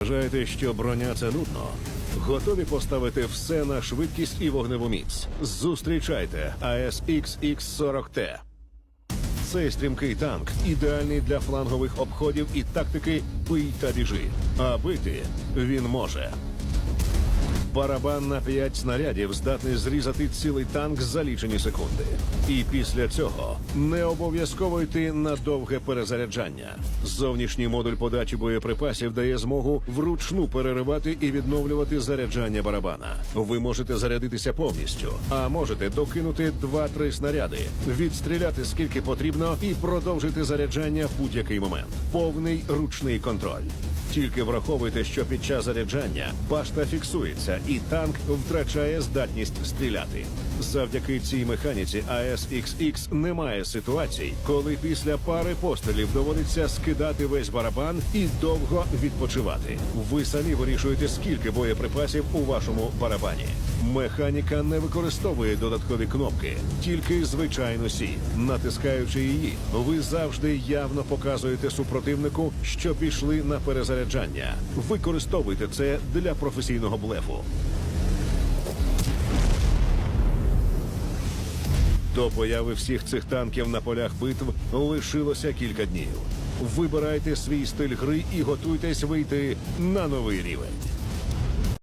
Вважаєте, що броня це нудно? Готові поставити все на швидкість і вогневу міць. Зустрічайте ASX X40T. Цей стрімкий танк ідеальний для флангових обходів і тактики «пий та біжи. А бити він може. Барабан на 5 снарядів здатний зрізати цілий танк за лічені секунди. І після цього не обов'язково йти на довге перезаряджання. Зовнішній модуль подачі боєприпасів дає змогу вручну переривати і відновлювати заряджання барабана. Ви можете зарядитися повністю, а можете докинути 2-3 снаряди, відстріляти скільки потрібно і продовжити заряджання в будь-який момент. Повний ручний контроль. Тільки враховуйте, що під час заряджання башта фіксується, і танк втрачає здатність стріляти. Завдяки цій механіці ASXX немає ситуацій, коли після пари пострілів доводиться скидати весь барабан і довго відпочивати. Ви самі вирішуєте, скільки боєприпасів у вашому барабані. Механіка не використовує додаткові кнопки, тільки звичайну сі. Натискаючи її, ви завжди явно показуєте супротивнику, що пішли на перезаряджання. Використовуйте це для професійного блефу. До появи всіх цих танків на полях битв лишилося кілька днів. Вибирайте свій стиль гри і готуйтесь вийти на новий рівень.